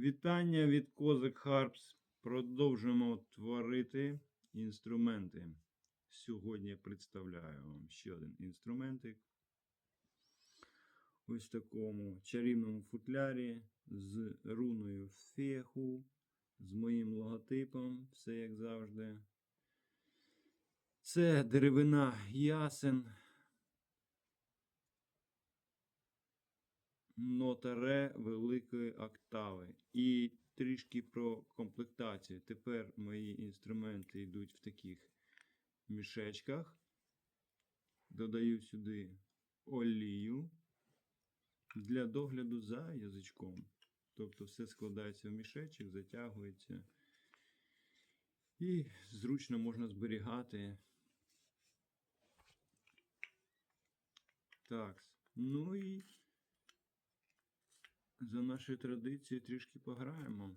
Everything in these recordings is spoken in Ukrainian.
Вітання від Козак Харпс. Продовжуємо творити інструменти. Сьогодні представляю вам ще один інструментик. Ось в такому чарівному футлярі з руною феху, з моїм логотипом, все як завжди. Це деревина ясен. Нота ре великої октави. І трішки про комплектацію. Тепер мої інструменти йдуть в таких мішечках. Додаю сюди олію для догляду за язичком. Тобто все складається в мішечок, затягується. І зручно можна зберігати. Так. Ну і за нашою традицією трішки пограємо.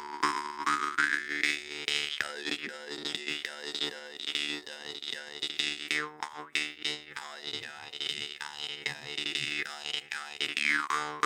you.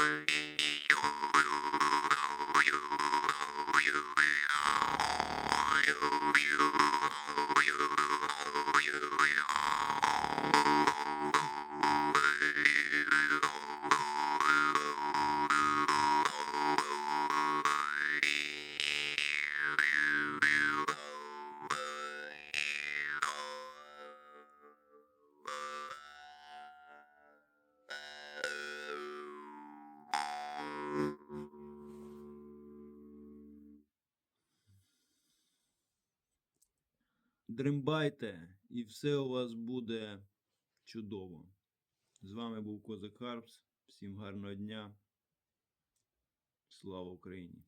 Дримбайте, і все у вас буде чудово. З вами був Козак Харпс. Всім гарного дня. Слава Україні!